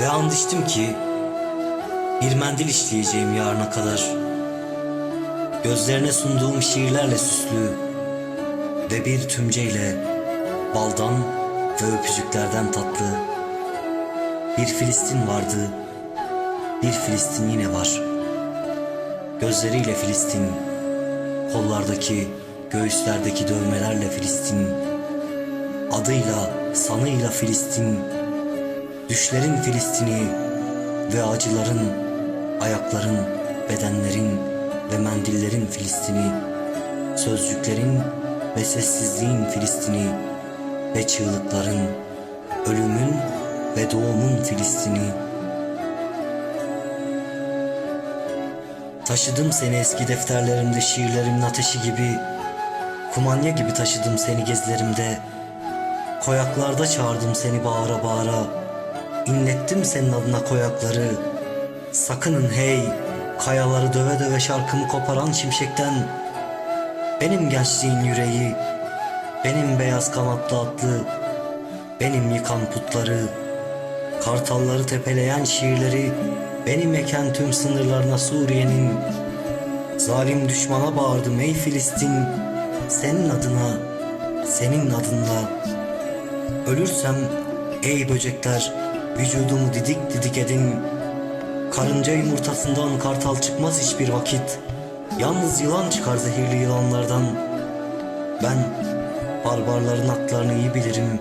Ve and ki bir mendil işleyeceğim yarına kadar. Gözlerine sunduğum şiirlerle süslü ve bir tümceyle baldan ve öpücüklerden tatlı. Bir Filistin vardı, bir Filistin yine var. Gözleriyle Filistin, kollardaki, göğüslerdeki dövmelerle Filistin, adıyla, sanıyla Filistin, düşlerin Filistin'i ve acıların, ayakların, bedenlerin ve mendillerin Filistin'i, sözcüklerin ve sessizliğin Filistin'i ve çığlıkların, ölümün ve doğumun Filistin'i. Taşıdım seni eski defterlerimde şiirlerimin ateşi gibi, kumanya gibi taşıdım seni gezilerimde. Koyaklarda çağırdım seni bağıra bağıra, inlettim senin adına koyakları. Sakının hey, kayaları döve döve şarkımı koparan şimşekten. Benim gençliğin yüreği, benim beyaz kanatlı atlı, benim yıkan putları, kartalları tepeleyen şiirleri, benim eken tüm sınırlarına Suriye'nin. Zalim düşmana bağırdım ey Filistin, senin adına, senin adınla. Ölürsem ey böcekler, vücudumu didik didik edin. Karınca yumurtasından kartal çıkmaz hiçbir vakit. Yalnız yılan çıkar zehirli yılanlardan. Ben barbarların haklarını iyi bilirim.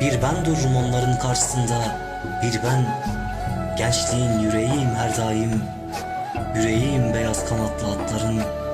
Bir ben dururum onların karşısında. Bir ben gençliğin yüreğiyim her daim. Yüreğiyim beyaz kanatlı atların.